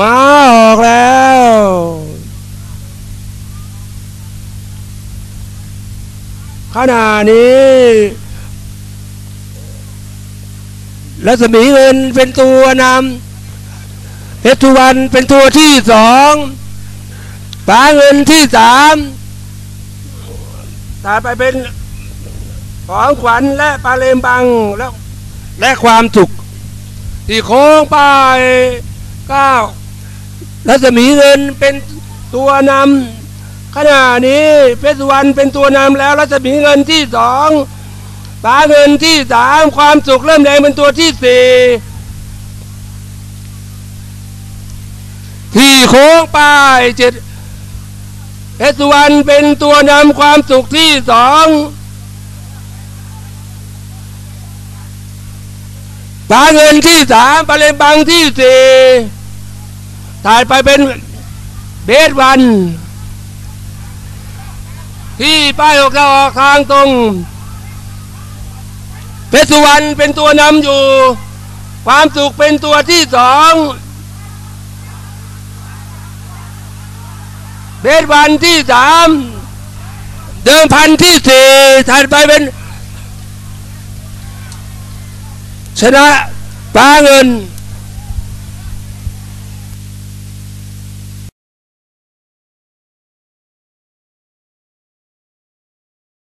มาออกแล้ว ขณะนี้รัศมีเงินเป็นตัวนำเพชรสุวรรณเป็นตัวที่สองปาเงินที่สามตาไปเป็นของขวัญและปลาเลมบังแล้วและความสุขที่โค้งไปก้าว รัศมีเงินเป็นตัวนำขณะนี้เพชรสุวรรณเป็นตัวนำแล้วรัศมีเงินที่สองปลาเงินที่สามความสุขเริ่มแรงเป็นตัวที่สี่ที่โค้งไปเจ็ดเพชรสุวรรณเป็นตัวนำความสุขที่สองปลาเงินที่สามปลาเลบังที่สี่ ถ่ายไปเป็นเบสวัน ที่ป้ายออกเราออกทางตรง เพชรสุวรรณเป็นตัวนำอยู่ ความสุขเป็นตัวที่สองเบสวันที่สามเดิมพันที่สี่ถัดไปเป็น ชนะปลาเงิน